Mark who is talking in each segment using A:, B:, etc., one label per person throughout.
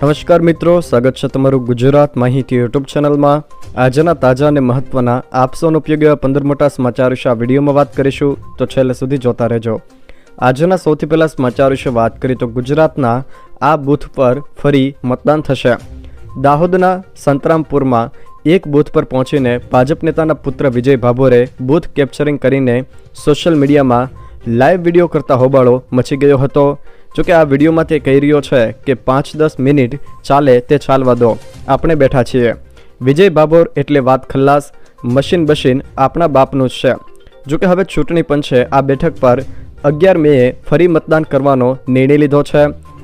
A: નમસ્કાર મિત્રો, સ્વાગત છે તમારું ગુજરાત માહિતી યુટ્યુબ ચેનલમાં. આજના તાજા અને મહત્વના આપસોનો ઉપયોગ એવા પંદર મોટા સમાચાર વિશે આ વિડીયોમાં વાત કરીશું, તો છેલ્લે સુધી જોતા રહેજો. આજના સૌથી પહેલાં સમાચાર વિશે વાત કરીએ તો ગુજરાતના આ બૂથ પર ફરી મતદાન થશે. દાહોદના સંતરામપુરમાં એક બૂથ પર પહોંચીને ભાજપ નેતાના પુત્ર વિજય ભાભોરે બૂથ કેપ્ચરિંગ કરીને સોશિયલ મીડિયામાં લાઈવ વીડિયો કરતા હોબાળો મચી ગયો હતો. જોકે આ વિડીયોમાં તે કહી રહ્યો છે કે પાંચ દસ મિનિટ ચાલે તે ચાલવા દો. આપણે બેઠા છીએ. વિજય ભાભોર એટલે વાત ખલ્લાસ, મશીન બશીન આપણા બાપનું જ છે. જોકે હવે ચૂંટણી પંચે આ બેઠક પર અગિયાર મેએ ફરી મતદાન કરવાનો નિર્ણય લીધો છે.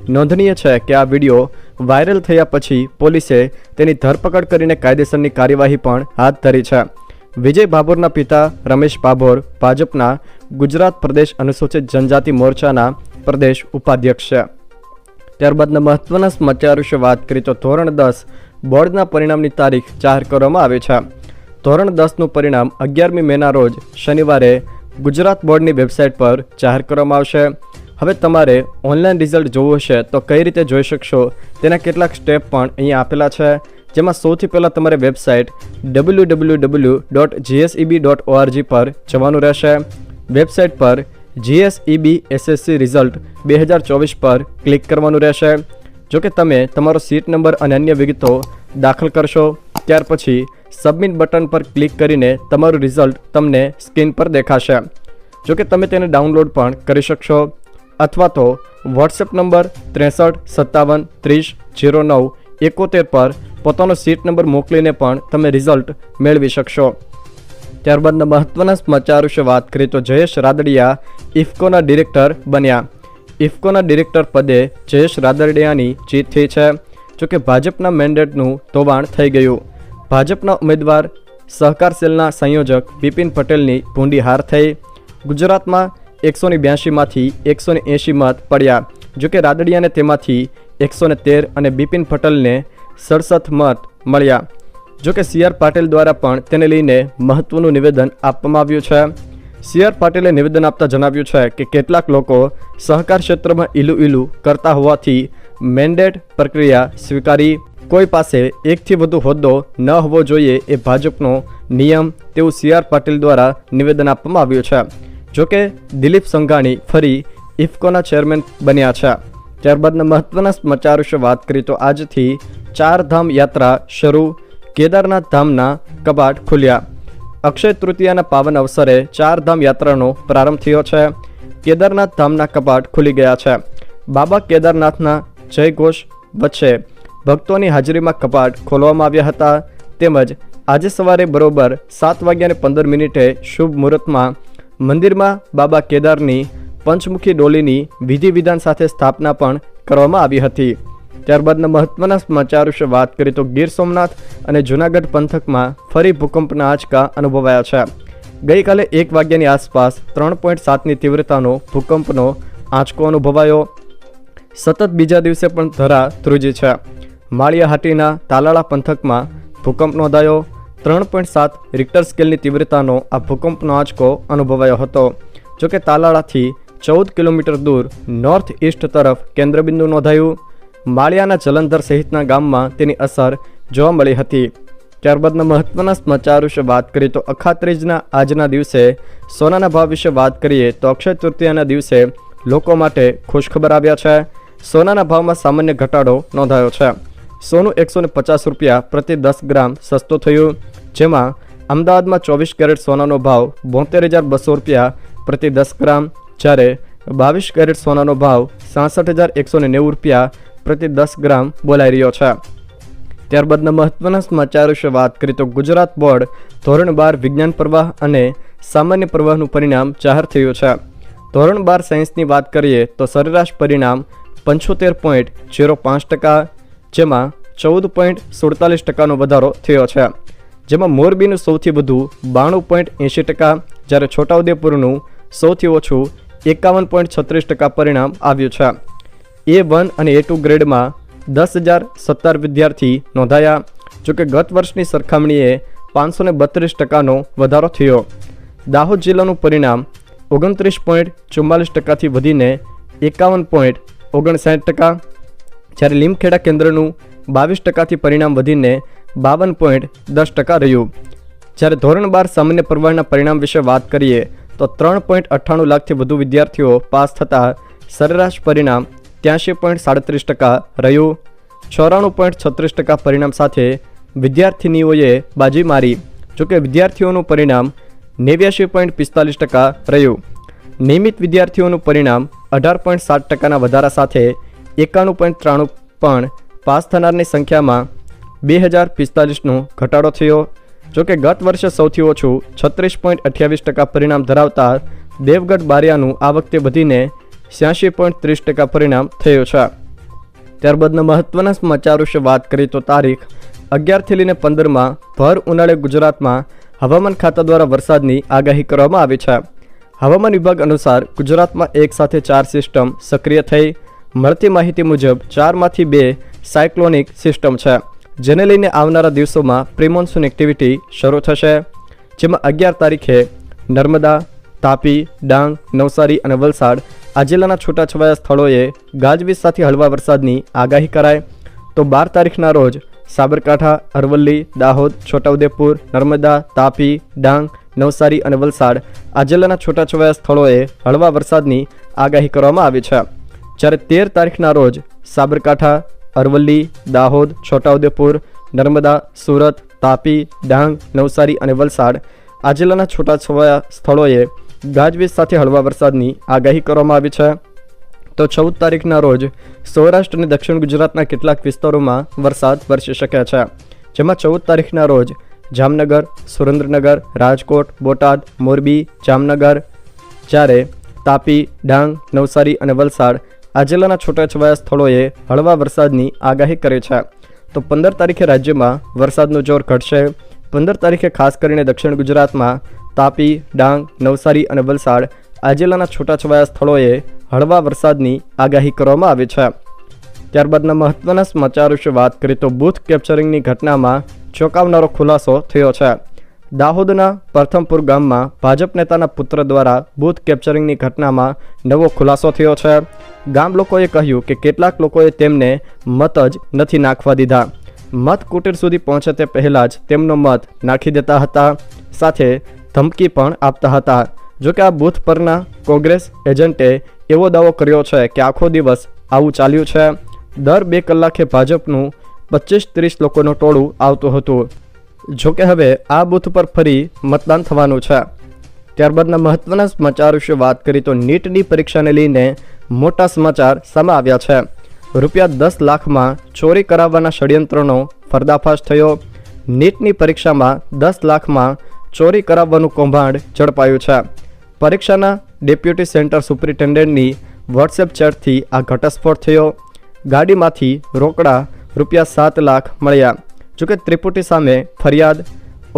A: નોંધનીય છે કે આ વીડિયો વાયરલ થયા પછી પોલીસે તેની ધરપકડ કરીને કાયદેસરની કાર્યવાહી પણ હાથ ધરી છે. વિજય ભાભોરના પિતા રમેશ ભાભોર ભાજપના ગુજરાત પ્રદેશ અનુસૂચિત જનજાતિ મોરચાના પ્રદેશ ઉપાધ્યક્ષ છે. ત્યારબાદના મહત્વના સમાચાર વિશે વાત કરીએ તો ધોરણ દસ બોર્ડના પરિણામની તારીખ જાહેર કરવામાં આવી છે. ધોરણ દસનું પરિણામ અગિયારમી મેના રોજ શનિવારે ગુજરાત બોર્ડની વેબસાઇટ પર જાહેર કરવામાં આવશે. હવે તમારે ઓનલાઈન રિઝલ્ટ જોવું હશે તો કઈ રીતે જોઈ શકશો તેના કેટલાક સ્ટેપ પણ અહીંયા આપેલા છે. જેમાં સૌથી પહેલાં તમારે website W W W dot GSEB dot ORG પર જવાનું રહેશે. વેબસાઇટ પર જીએસઈબી એસએસસી રિઝલ્ટ બે હજાર ચોવીસ પર ક્લિક કરવાનું રહેશે. જો કે તમે તમારો સીટ નંબર અને અન્ય વિગતો દાખલ કરશો, ત્યાર પછી સબમિટ બટન પર ક્લિક કરીને તમારું રિઝલ્ટ તમને સ્ક્રીન પર દેખાશે. જો કે તમે તેને ડાઉનલોડ પણ કરી શકશો. અથવા તો વોટ્સએપ નંબર ત્રેસઠ, સત્તાવન, ત્રીસ, જીરો નવ, એકોતેર પર પોતાનો સીટ નંબર મોકલીને પણ તમે રિઝલ્ટ મેળવી શકશો. ત્યારબાદના મહત્વના સમાચાર વિશે વાત કરીએ તો જયેશ રાદડિયા ઇફકોના ડિરેક્ટર બન્યા. ઇફકોના ડિરેક્ટર પદે જયેશ રાદડિયાની જીત થઈ છે. જોકે ભાજપના મેન્ડેટનું ધોવાણ થઈ ગયું. ભાજપના ઉમેદવાર સહકાર સેલના સંયોજક બિપિન પટેલની ભૂંડી હાર થઈ. ગુજરાતમાં એકસો ને બ્યાસીમાંથી એકસો ને એંશી મત પડ્યા. જોકે રાદડિયાને તેમાંથી એકસો તેર અને બિપિન પટેલને સડસઠ મત મળ્યા. જોકે સી આર પાટીલ દ્વારા પણ તેને લઈને મહત્વનું નિવેદન આપવામાં આવ્યું છે. સી આર પાટીલે નિવેદન આપતા જણાવ્યું છે કે કેટલાક લોકો સહકાર ક્ષેત્રમાં ઈલું ઈલું કરતા હોવાથી મેન્ડેટ પ્રક્રિયા સ્વીકારી કોઈ પાસે એકથી વધુ હોદ્દો ન હોવો જોઈએ એ ભાજપનો નિયમ તેવું સી આર પાટીલ દ્વારા નિવેદન આપવામાં આવ્યું છે. જોકે દિલીપ સંઘાણી ફરી ઇફકોના ચેરમેન બન્યા છે. ત્યારબાદના મહત્વના સમાચાર વિશે વાત કરીએ તો આજથી ચાર ધામ યાત્રા શરૂ કેદારનાથ ધામના કપાટ ખુલ્યા. અક્ષય તૃતીયાના પાવન અવસરે ચાર ધામ યાત્રાનો પ્રારંભ થયો છે. કેદારનાથ ધામના કપાટ ખુલી ગયા છે. બાબા કેદારનાથના જયઘોષ વચ્ચે ભક્તોની હાજરીમાં કપાટ ખોલવામાં આવ્યા હતા. તેમજ આજે સવારે બરોબર સાત વાગ્યાને પંદર મિનિટે શુભ મુહૂર્તમાં મંદિરમાં બાબા કેદારની પંચમુખી ડોલીની વિધિ વિધાન સાથે સ્થાપના પણ કરવામાં આવી હતી. ત્યારબાદના મહત્વના સમાચાર વિશે વાત કરીએ તો ગીર સોમનાથ અને જૂનાગઢ પંથકમાં ફરી ભૂકંપના આંચકા અનુભવાયા છે. ગઈકાલે એક વાગ્યાની આસપાસ ત્રણ પોઈન્ટ સાતની તીવ્રતાનો ભૂકંપનો આંચકો અનુભવાયો. સતત બીજા દિવસે પણ ધરા ધ્રુજી છે. માળિયાહાટીના તાલાળા પંથકમાં ભૂકંપ નોંધાયો. ત્રણ પોઈન્ટ સાત રિક્ટર સ્કેલની તીવ્રતાનો આ ભૂકંપનો આંચકો અનુભવાયો હતો. જોકે તાલાળાથી ચૌદ કિલોમીટર દૂર નોર્થ ઈસ્ટ તરફ કેન્દ્રબિંદુ નોંધાયું. માળિયાના જલંધર સહિતના ગામમાં તેની અસર જોવા મળી હતી. ત્યારબાદના મહત્વના સમાચાર વિશે વાત કરીએ તો અખાત્રીજના આજના દિવસે સોનાના ભાવ વિશે વાત કરીએ તો અક્ષય તૃતીયાના દિવસે લોકો માટે ખુશખબર આવ્યા છે. સોનાના ભાવમાં સામાન્ય ઘટાડો નોંધાયો છે. સોનું એકસો પચાસ રૂપિયા પ્રતિ દસ ગ્રામ સસ્તું થયું. જેમાં અમદાવાદમાં ચોવીસ કેરેટ સોનાનો ભાવ બોતેર હજાર બસો રૂપિયા પ્રતિ દસ ગ્રામ. જ્યારે બાવીસ કેરેટ સોનાનો ભાવ સાસઠ હજાર એકસો નેવું રૂપિયા પ્રતિ દસ ગ્રામ બોલાઈ રહ્યો છે. ત્યારબાદના મહત્વના સમાચાર વિશે વાત કરીએ તો ગુજરાત બોર્ડ ધોરણ બાર વિજ્ઞાન પ્રવાહ અને સામાન્ય પ્રવાહનું પરિણામ જાહેર થયું છે. ધોરણ બાર સાયન્સની વાત કરીએ તો સરેરાશ પરિણામ પંચોતેર પોઈન્ટ ઝીરો પાંચ ટકા, જેમાં ચૌદ પોઈન્ટ સુડતાલીસ ટકાનો વધારો થયો છે. જેમાં મોરબીનું સૌથી વધુ બાણું પોઈન્ટ એંશી ટકા, જ્યારે છોટાઉદેપુરનું સૌથી ઓછું એકાવન પોઈન્ટ છત્રીસ ટકા પરિણામ આવ્યું છે. એ વન અને એ ટુ ગ્રેડમાં દસ હજાર સત્તર વિદ્યાર્થી નોંધાયા, જોકે ગત વર્ષની સરખામણીએ પાંચસો ને બત્રીસ ટકાનો વધારો થયો. દાહોદ જિલ્લાનું પરિણામ ઓગણત્રીસ પોઈન્ટ ચુમ્માલીસ ટકાથી વધીને એકાવન પોઈન્ટ ઓગણસાઠ ટકા. જ્યારે લીમખેડા કેન્દ્રનું બાવીસ ટકાથી પરિણામ વધીને બાવન પોઈન્ટ દસ ટકા રહ્યું. જ્યારે ધોરણ બાર સામાન્ય પ્રવાહના પરિણામ વિશે વાત કરીએ, તો ત્રણ પોઈન્ટ અઠ્ઠાણું લાખથી વધુ વિદ્યાર્થીઓ પાસ થતાં સરેરાશ પરિણામ ત્યાંશી પોઈન્ટ સાડત્રીસ ટકા રહ્યું. ચોરાણું પોઈન્ટ છત્રીસ ટકા પરિણામ સાથે વિદ્યાર્થિનીઓએ બાજી મારી. જોકે વિદ્યાર્થીઓનું પરિણામ નેવ્યાશી પોઈન્ટ પિસ્તાલીસ ટકા રહ્યું. નિયમિત વિદ્યાર્થીઓનું પરિણામ અઢાર પોઈન્ટ સાત ટકાના વધારા સાથે એકાણું પોઈન્ટ ત્રાણું પણ પાસ થનારની સંખ્યામાં બે હજાર પિસ્તાલીસનો ઘટાડો થયો. જોકે ગત વર્ષે સૌથી ઓછું છત્રીસ પોઈન્ટ અઠ્યાવીસ ટકા પરિણામ ધરાવતા દેવગઢ બારિયાનું આ વખતે વધીને છ્યાસી પોઈન્ટ ત્રીસ ટકા પરિણામ થયું છે. ત્યારબાદના મહત્વના સમાચાર વિશે વાત કરીએ તો તારીખ અગિયારથી લઈને પંદરમાં ભર ઉનાળે ગુજરાતમાં હવામાન ખાતા દ્વારા વરસાદની આગાહી કરવામાં આવી છે. હવામાન વિભાગ અનુસાર ગુજરાતમાં એક સાથે ચાર સિસ્ટમ સક્રિય થઈ. મળતી માહિતી મુજબ ચારમાંથી બે સાયક્લોનિક સિસ્ટમ છે, જેને લઈને આવનારા દિવસોમાં પ્રિમોન્સૂન એક્ટિવિટી શરૂ થશે, જેમાં અગિયાર તારીખે નર્મદા, તાપી, ડાંગ, નવસારી અને વલસાડ આ જિલ્લાના છૂટાછવાયા સ્થળોએ ગાજવીજ સાથે હળવા વરસાદની આગાહી કરાય તો બાર તારીખના રોજ સાબરકાંઠા, અરવલ્લી, દાહોદ, છોટાઉદેપુર, નર્મદા, તાપી, ડાંગ, નવસારી અને વલસાડ આ જિલ્લાના છૂટાછવાયા સ્થળોએ હળવા વરસાદની આગાહી કરવામાં આવી છે. જ્યારે તેર તારીખના રોજ સાબરકાંઠા, અરવલ્લી, દાહોદ, છોટાઉદેપુર, નર્મદા, સુરત, તાપી, ડાંગ, નવસારી અને વલસાડ આ જિલ્લાના છૂટાછવાયા સ્થળોએ ગાજવીજ સાથે હળવા વરસાદની આગાહી કરવામાં આવી છે. તો ચૌદ તારીખના રોજ સૌરાષ્ટ્ર અને દક્ષિણ ગુજરાતના કેટલાક વિસ્તારોમાં વરસાદ વરસી શકે છે. જેમાં ચૌદ તારીખના રોજ જામનગર, સુરેન્દ્રનગર, રાજકોટ, બોટાદ, મોરબી, જામનગર, જ્યારે તાપી, ડાંગ, નવસારી અને વલસાડ આ જિલ્લાના છૂટાછવાયા સ્થળોએ હળવા વરસાદની આગાહી કરી છે. તો પંદર તારીખે રાજ્યમાં વરસાદનું જોર ઘટશે. પંદર તારીખે ખાસ કરીને દક્ષિણ ગુજરાતમાં તાપી, ડાંગ, નવસારી અને વલસાડ આ જિલ્લાના છૂટાછવાયા સ્થળોએ હળવા વરસાદની આગાહી કરવામાં આવી છે. ત્યારબાદના મહત્વના સમાચાર વિશે વાત કરીએ તો બૂથ કેપ્ચરિંગની ઘટનામાં ચોંકાવનારો ખુલાસો થયો છે. દાહોદના પ્રથમપુર ગામમાં ભાજપ નેતાના પુત્ર દ્વારા બૂથ કેપ્ચરિંગની ઘટનામાં નવો ખુલાસો થયો છે. ગામ લોકોએ કહ્યું કે કેટલાક લોકોએ તેમને મત જ નથી નાખવા દીધા. મત કુટીર સુધી પહોંચે તે પહેલાં જ તેમનો મત નાખી દેતા હતા. સાથે ધમકી પણ આપતા હતા. જોકે આ બૂથ પરના કોંગ્રેસ એજન્ટે એવો દાવો કર્યો છે કે આખો દિવસ આવું ચાલ્યું છે. દર બે કલાકે ભાજપનું પચીસ ત્રીસ લોકોનું ટોળું આવતું હતું. જોકે હવે આ બૂથ પર ફરી મતદાન થવાનું છે. ત્યારબાદના મહત્વના સમાચાર વિશે વાત કરી તો નીટની પરીક્ષાને લઈને મોટા સમાચાર સામે આવ્યા છે. રૂપિયા દસ લાખમાં ચોરી કરાવવાના ષડયંત્રનો પર્દાફાશ થયો. નીટની પરીક્ષામાં દસ લાખમાં ચોરી કરાવવાનું કૌભાંડ ઝડપાયું છે. પરીક્ષાના ડેપ્યુટી સેન્ટર સુપ્રિન્ટેન્ડન્ટની વોટ્સએપ ચેટથી આ ઘટસ્ફોટ થયો. ગાડીમાંથી રોકડા રૂપિયા સાત લાખ મળ્યા. જોકે ત્રિપુટી સામે ફરિયાદ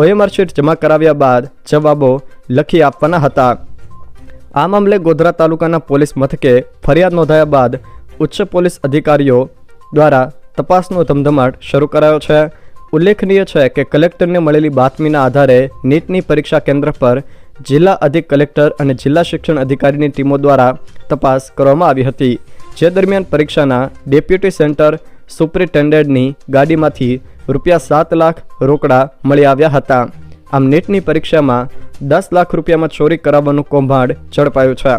A: ઓએમઆરશીટ જમા કરાવ્યા બાદ જવાબો લખી આપવાના હતા. આ મામલે ગોધરા તાલુકાના પોલીસ મથકે ફરિયાદ નોંધાયા બાદ ઉચ્ચ પોલીસ અધિકારીઓ દ્વારા તપાસનો ધમધમાટ શરૂ કરાયો છે. ઉલ્લેખનીય છે કે કલેક્ટરને મળેલી બાતમીના આધારે નીટની પરીક્ષા કેન્દ્ર પર જિલ્લા અધિક કલેક્ટર અને જિલ્લા શિક્ષણ અધિકારીની ટીમો દ્વારા તપાસ કરવામાં આવી હતી, જે દરમિયાન પરીક્ષાના ડેપ્યુટી સેન્ટર સુપ્રિન્ટેન્ડન્ટની ગાડીમાંથી રૂપિયા સાત લાખ રોકડા મળી આવ્યા હતા. આમ નીટની પરીક્ષામાં દસ લાખ રૂપિયામાં ચોરી કરાવવાનું કૌભાંડ ઝડપાયું છે.